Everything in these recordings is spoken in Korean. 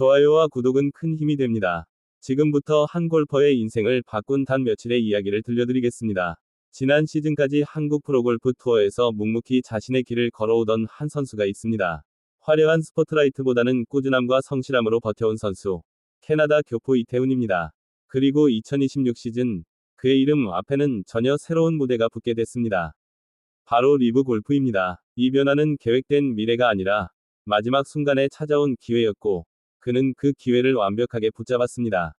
좋아요와 구독은 큰 힘이 됩니다. 지금부터 한 골퍼의 인생을 바꾼 단 며칠의 이야기를 들려드리겠습니다. 지난 시즌까지 한국 프로골프 투어에서 묵묵히 자신의 길을 걸어오던 한 선수가 있습니다. 화려한 스포트라이트보다는 꾸준함과 성실함으로 버텨온 선수. 캐나다 교포 이태훈입니다. 그리고 2026 시즌 그의 이름 앞에는 전혀 새로운 무대가 붙게 됐습니다. 바로 리브 골프입니다. 이 변화는 계획된 미래가 아니라 마지막 순간에 찾아온 기회였고 그는 그 기회를 완벽하게 붙잡았습니다.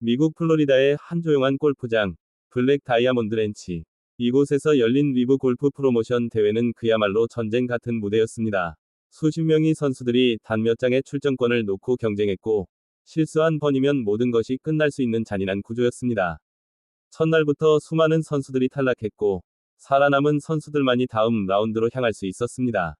미국 플로리다의 한 조용한 골프장, 블랙 다이아몬드 렌치. 이곳에서 열린 리브 골프 프로모션 대회는 그야말로 전쟁 같은 무대였습니다. 수십 명의 선수들이 단 몇 장의 출전권을 놓고 경쟁했고, 실수 한 번이면 모든 것이 끝날 수 있는 잔인한 구조였습니다. 첫날부터 수많은 선수들이 탈락했고, 살아남은 선수들만이 다음 라운드로 향할 수 있었습니다.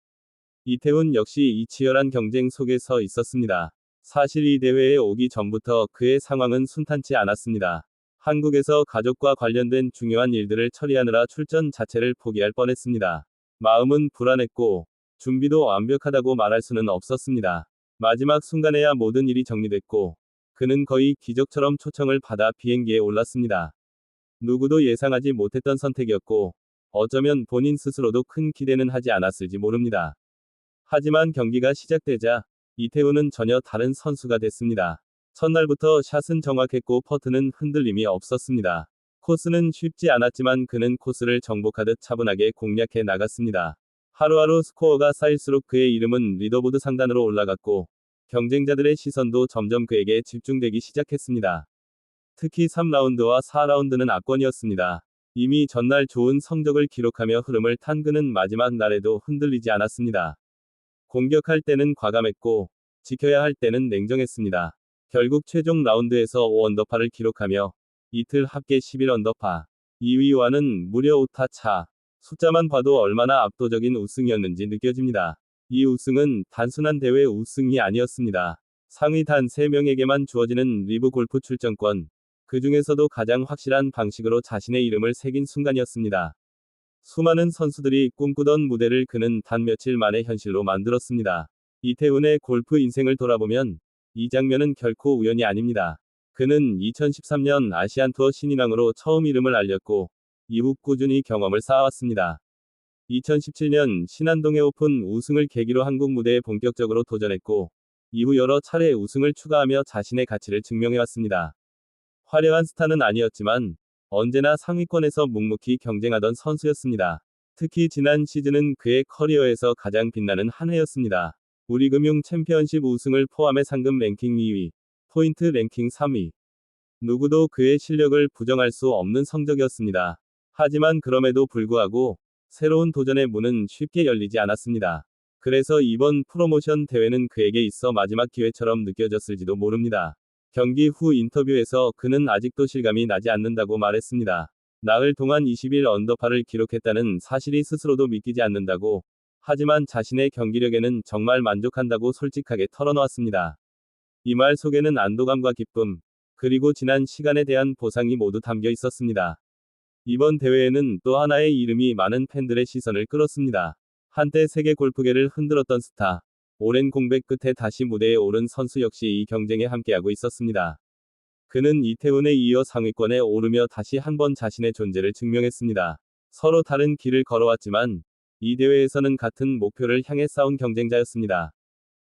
이태훈 역시 이 치열한 경쟁 속에 서 있었습니다. 사실 이 대회에 오기 전부터 그의 상황은 순탄치 않았습니다. 한국에서 가족과 관련된 중요한 일들을 처리하느라 출전 자체를 포기할 뻔했습니다. 마음은 불안했고, 준비도 완벽하다고 말할 수는 없었습니다. 마지막 순간에야 모든 일이 정리됐고, 그는 거의 기적처럼 초청을 받아 비행기에 올랐습니다. 누구도 예상하지 못했던 선택이었고, 어쩌면 본인 스스로도 큰 기대는 하지 않았을지 모릅니다. 하지만 경기가 시작되자, 이태훈은 전혀 다른 선수가 됐습니다. 첫날부터 샷은 정확했고 퍼트는 흔들림이 없었습니다. 코스는 쉽지 않았지만 그는 코스를 정복하듯 차분하게 공략해 나갔습니다. 하루하루 스코어가 쌓일수록 그의 이름은 리더보드 상단으로 올라갔고, 경쟁자들의 시선도 점점 그에게 집중되기 시작했습니다. 특히 3라운드와 4라운드는 압권이었습니다. 이미 전날 좋은 성적을 기록하며 흐름을 탄 그는 마지막 날에도 흔들리지 않았습니다. 공격할 때는 과감했고, 지켜야 할 때는 냉정했습니다. 결국 최종 라운드에서 5언더파를 기록하며, 이틀 합계 11언더파, 2위와는 무려 5타 차, 숫자만 봐도 얼마나 압도적인 우승이었는지 느껴집니다. 이 우승은 단순한 대회 우승이 아니었습니다. 상위 단 3명에게만 주어지는 리브 골프 출전권, 그 중에서도 가장 확실한 방식으로 자신의 이름을 새긴 순간이었습니다. 수많은 선수들이 꿈꾸던 무대를 그는 단 며칠 만에 현실로 만들었습니다. 이태훈의 골프 인생을 돌아보면 이 장면은 결코 우연이 아닙니다. 그는 2013년 아시안 투어 신인왕으로 처음 이름을 알렸고 이후 꾸준히 경험을 쌓아왔습니다. 2017년 신안동의 오픈 우승을 계기로 한국 무대에 본격적으로 도전했고 이후 여러 차례 우승을 추가하며 자신의 가치를 증명해왔습니다. 화려한 스타는 아니었지만 언제나 상위권에서 묵묵히 경쟁하던 선수였습니다. 특히 지난 시즌은 그의 커리어에서 가장 빛나는 한 해였습니다. 우리금융 챔피언십 우승을 포함해 상금 랭킹 2위, 포인트 랭킹 3위. 누구도 그의 실력을 부정할 수 없는 성적이었습니다. 하지만 그럼에도 불구하고 새로운 도전의 문은 쉽게 열리지 않았습니다. 그래서 이번 프로모션 대회는 그에게 있어 마지막 기회처럼 느껴졌을지도 모릅니다. 경기 후 인터뷰에서 그는 아직도 실감이 나지 않는다고 말했습니다. 나흘 동안 21 언더파를 기록했다는 사실이 스스로도 믿기지 않는다고, 하지만 자신의 경기력에는 정말 만족한다고 솔직하게 털어놓았습니다. 이 말 속에는 안도감과 기쁨, 그리고 지난 시간에 대한 보상이 모두 담겨 있었습니다. 이번 대회에는 또 하나의 이름이 많은 팬들의 시선을 끌었습니다. 한때 세계 골프계를 흔들었던 스타, 오랜 공백 끝에 다시 무대에 오른 선수 역시 이 경쟁에 함께하고 있었습니다. 그는 이태훈에 이어 상위권에 오르며 다시 한번 자신의 존재를 증명했습니다. 서로 다른 길을 걸어왔지만 이 대회에서는 같은 목표를 향해 싸운 경쟁자였습니다.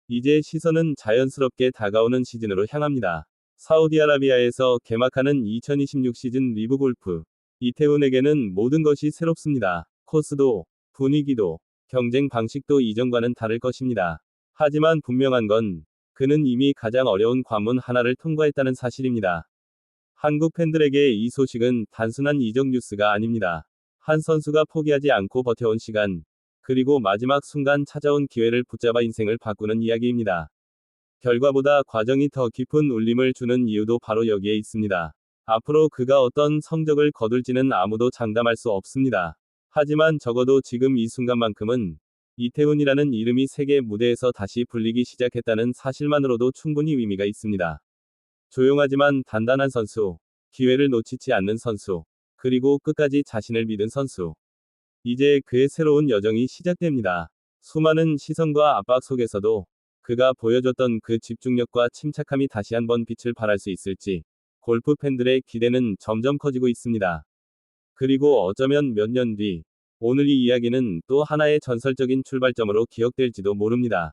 이제 시선은 자연스럽게 다가오는 시즌으로 향합니다. 사우디아라비아에서 개막하는 2026 시즌 리브 골프. 이태훈에게는 모든 것이 새롭습니다. 코스도, 분위기도, 경쟁 방식도 이전과는 다를 것입니다. 하지만 분명한 건 그는 이미 가장 어려운 관문 하나를 통과했다는 사실입니다. 한국 팬들에게 이 소식은 단순한 이적 뉴스가 아닙니다. 한 선수가 포기하지 않고 버텨온 시간, 그리고 마지막 순간 찾아온 기회를 붙잡아 인생을 바꾸는 이야기입니다. 결과보다 과정이 더 깊은 울림을 주는 이유도 바로 여기에 있습니다. 앞으로 그가 어떤 성적을 거둘지는 아무도 장담할 수 없습니다. 하지만 적어도 지금 이 순간만큼은 이태훈이라는 이름이 세계 무대에서 다시 불리기 시작했다는 사실만으로도 충분히 의미가 있습니다. 조용하지만 단단한 선수, 기회를 놓치지 않는 선수, 그리고 끝까지 자신을 믿은 선수. 이제 그의 새로운 여정이 시작됩니다. 수많은 시선과 압박 속에서도 그가 보여줬던 그 집중력과 침착함이 다시 한번 빛을 발할 수 있을지 골프 팬들의 기대는 점점 커지고 있습니다. 그리고 어쩌면 몇 년 뒤, 오늘 이 이야기는 또 하나의 전설적인 출발점으로 기억될지도 모릅니다.